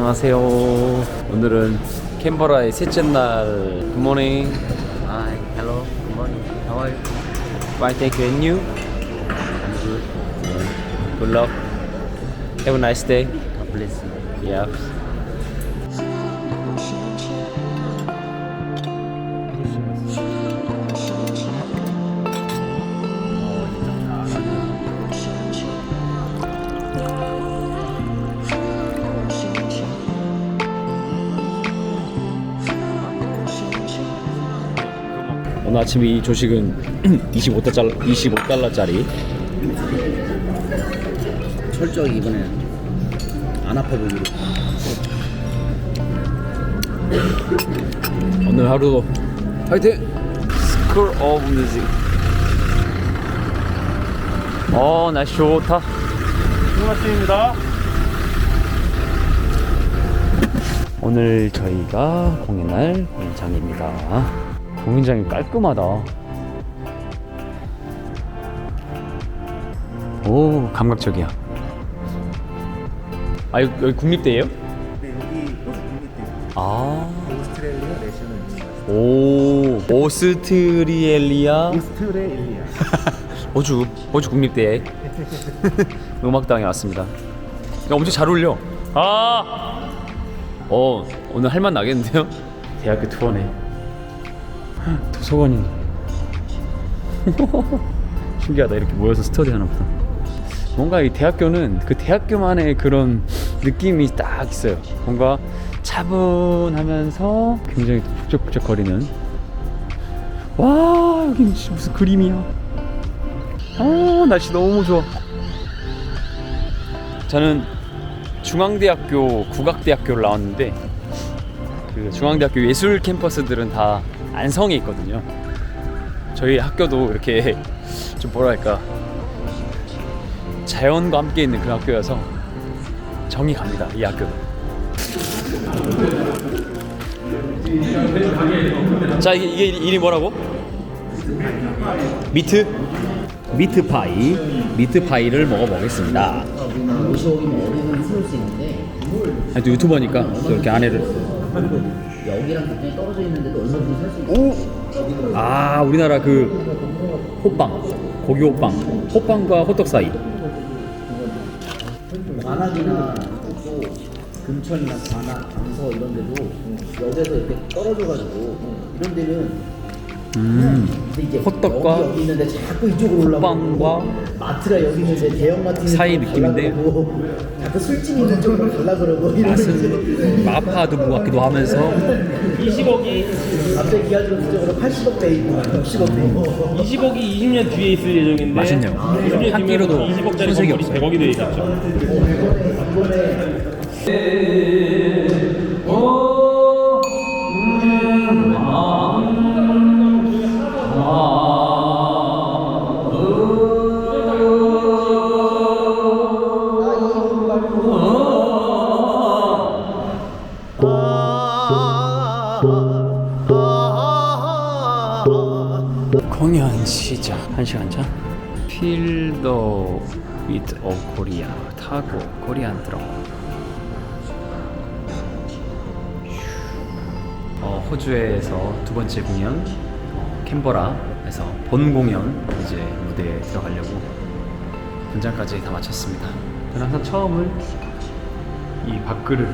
안녕하세요. 오늘은 캔버라의 셋째 날. Good morning. Hi, hello, good morning. How are you? Fine, thank you. And you? I'm good. Good luck. Have a nice day. God bless you. Yeah. 오늘 아침 이 조식은 25달러, 25달러짜리 철저히 이번에는 안 아파 보기로. 오늘 하루 화이팅! 스쿨 오브 뮤직 어 날씨 좋다 수고하십니다. 오늘 저희가 공연할 공연장입니다 공연장이 깔끔하다 오 감각적이야 아 여기, 여기 국립대예요? 네, 여기 호주 국립대 아 오스트레일리아 내셔널 유니버시티. 오 오스트리엘리아 오스트레일리아. 호주 호주 국립대에 음악당에 왔습니다. 야, 엄청 잘 어울려. 아, 어 오늘 할 맛 나겠는데요? 대학교 투어네. 도서관이 신기하다 이렇게 모여서 스터디 하나 보다. 뭔가 이 대학교는 그 대학교만의 그런 느낌이 딱 있어요. 뭔가 차분하면서 굉장히 북적북적 거리는. 와 여기 무슨 그림이야. 아 날씨 너무 좋아. 저는 중앙대학교 국악대학교를 나왔는데 그 중앙대학교 예술 캠퍼스들은 다 안성에 있거든요. 저희 학교도 이렇게 좀 뭐랄까 자연과 함께 있는 그 학교여서 정이 갑니다 이 학교. 자 이게, 이게 이름이 뭐라고? 미트? 미트 파이 미트 파이를 먹어보겠습니다 아니 또 유튜버니까 또 이렇게 안에를 여기랑 굉장히 떨어져 있는데도 얼마든지 살 수 있어. 아 우리나라 그 호빵 고기 호빵 호빵과 호떡 사이 관악이나 또 금천이나 관악, 강서 이런 데도 여기서 이렇게 떨어져가지고 이런 데는 음 근데 이제 호떡과 여기, 여기 있는데 자꾸 이쪽으로 호빵과 마트가 여기 있는데 대형 마트 사이 느낌인데 자꾸 술집 있는 쪽으로 갈라 그러고 맛은 마파 두부 같기도 하면서 20억이 갑자기 기아지로 그쪽으로 80억 대 있고 60억 대 있고 20억이 20년 뒤에 있을 예정인데 맛있네요. 20년 한 끼로도 20억짜리 손색이 건물이 없어요. 100억이 돼 있겠죠. 공연 1시간 전? 필더 위드 오 코리아 타고 코리안 들어 어, 호주에서 두 번째 공연 어, 캔버라에서 본 공연 이제 무대에 들어가려고 분장까지 다 마쳤습니다. 저는 항상 처음을 이 밥그릇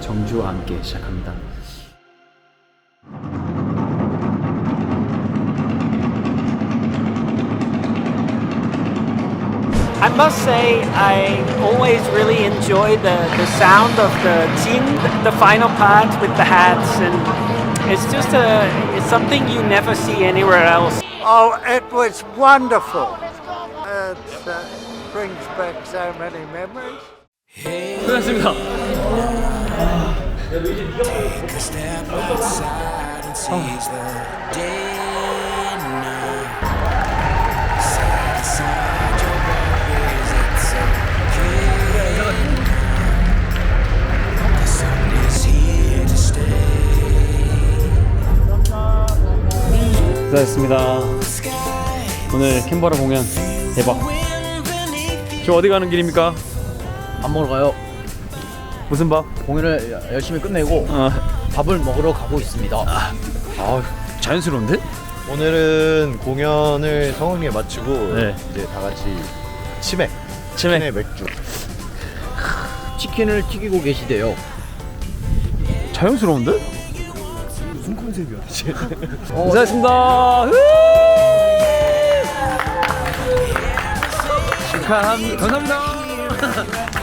정주와 함께 시작합니다 must say, I always really enjoy the, the sound of the team, the final part with the hats, and it's just a it's something you never see anywhere else. Oh, it was wonderful. It uh, brings back so many memories. 수고하셨습니다 step outside and seize the day 수고하셨습니다 오늘 캔버라 공연 대박 지금 어디 가는 길입니까? 밥 먹으러 가요 무슨 밥? 공연을 여- 열심히 끝내고 어. 밥을 먹으러 가고 있습니다. 아 자연스러운데? 오늘은 공연을 성황리에 마치고 네. 이제 다 같이 치맥, 치맥. 치맥 맥주. 치킨을 튀기고 계시대요. 자연스러운데? 무슨 컨셉이었지? 고생하셨습니다. 축하합니다. 감사합니다.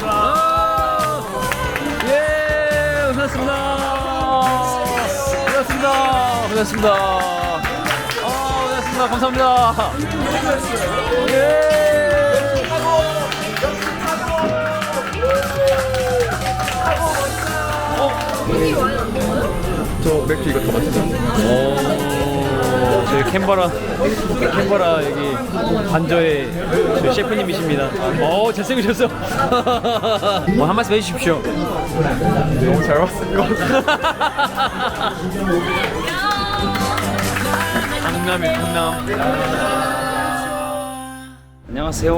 아, 예, 고생하셨습니다. 고생하셨습니다. 고생하셨습니다. 아, 고생하셨습니다. 감사합니다. 예. 저 맥주 이거 다 마셨어요. 오, 저희 캔버라 캔버라 여기 관저의 저희 셰프님이십니다. 오 잘생기셨어. 뭐한 말씀 해주십시오. 너무 잘 봤을 것 같아요. 강남이 강남. 안녕하세요.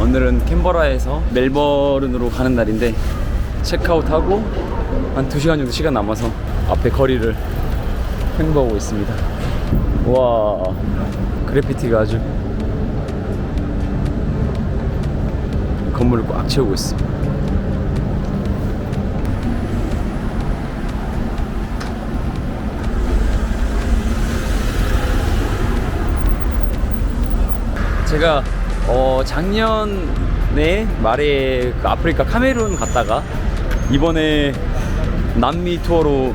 오늘은 캔버라에서 멜버른으로 가는 날인데 체크아웃하고 한 2시간 정도 시간 남아서 앞에 거리를 횡보하고 있습니다. 와 그래피티가 아주 건물을 꽉 채우고 있어. 제가 어, 작년에 말에 그 아프리카 카메룬 갔다가 이번에 남미 투어로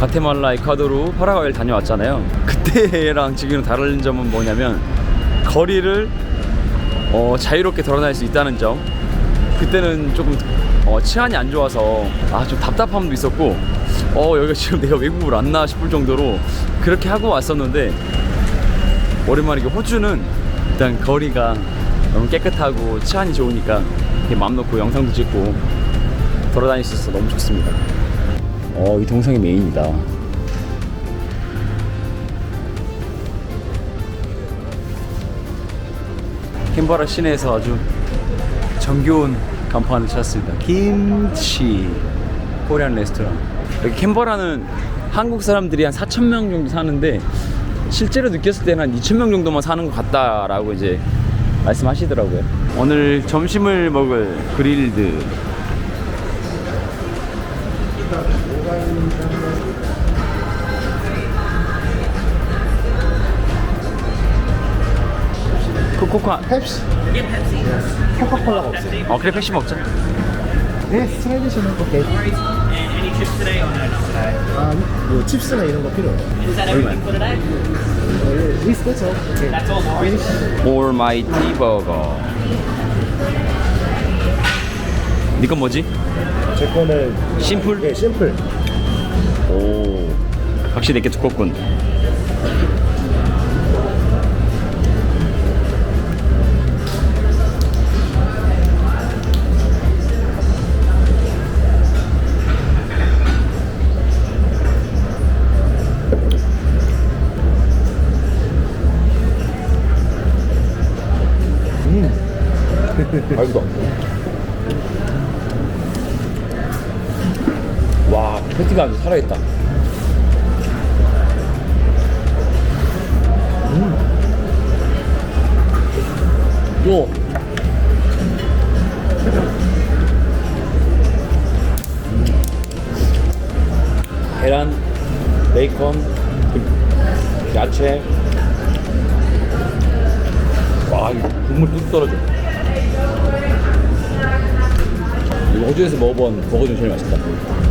과테말라, 에콰도르, 파라과이를 다녀왔잖아요. 그때랑 지금은 다른 점은 뭐냐면 거리를 어, 자유롭게 돌아다닐 수 있다는 점. 그때는 조금 어, 치안이 안 좋아서 아 좀 답답함도 있었고 어 여기가 지금 내가 외국을 왔나 싶을 정도로 그렇게 하고 왔었는데 오랜만에 호주는 일단 거리가 너무 깨끗하고 치안이 좋으니까 마음 놓고 영상도 찍고 돌아다닐 수 있어서 너무 좋습니다. 어, 이 동상이 메인이다. 캔버라 시내에서 아주 정겨운 간판을 찾았습니다. 김치 코리안 레스토랑. 여기 캔버라는 한국 사람들이 한 4천 명 정도 사는데 실제로 느꼈을 때는 한 2천 명 정도만 사는 것 같다라고 이제 말씀하시더라고요. 오늘 점심을 먹을 그릴드 코코카 펩시 코카콜라가 없어요 어 그래 펩시 먹자 네, 스트라이드시는 오케이. 아, 뭐 칩스나 이런 거 필요해요. 리스? 오케이. 올마이티 버거 니건 뭐지? 제 거는 심플? 네, 심플. 오. 확실히 내게 두껍군. 맛있다. 와 패티가 아주 살아있다. 음. 요. 계란, 베이컨, 그 야채. 와 국물 뚝 떨어져. 이거 호주에서 먹어본 버거 중에 제일 맛있다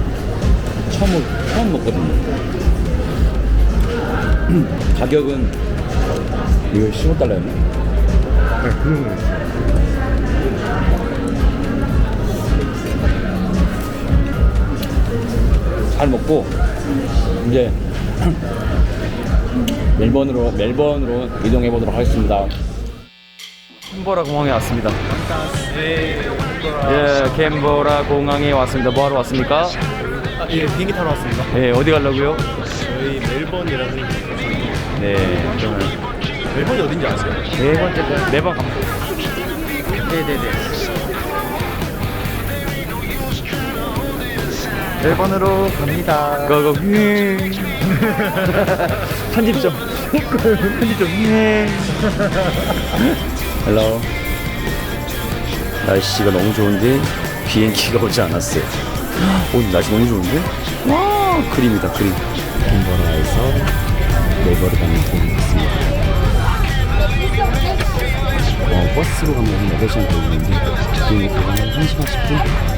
처음, 처음 먹거든요. 가격은 이거 15달러였나? 네, 그런 거 있어요. 잘 먹고 이제 멜번으로 멜번으로 이동해 보도록 하겠습니다. 캔버라 공항에 왔습니다. 예, 캔버라 공항에 왔습니다. 뭐 하러 왔습니까? 예, 비행기 타러 왔습니다. 예, 어디 가려고요? 저희 멜번이라는 네, 그러면 멜번이 어딘지 아세요? 네 번째 거, 네번 갑니다. 네네네. 멜번으로 갑니다. 고고 편집 좀 편집 좀 헬로 날씨가 너무 좋은데 비행기가 오지 않았어요 오늘 날씨 너무 좋은데? 와. 그림이다 그림. 캔버라에서 네버를 가는 통이 있습니다. 어, 버스로 가면 8시간 걸리는데 타고 한 1시간 10분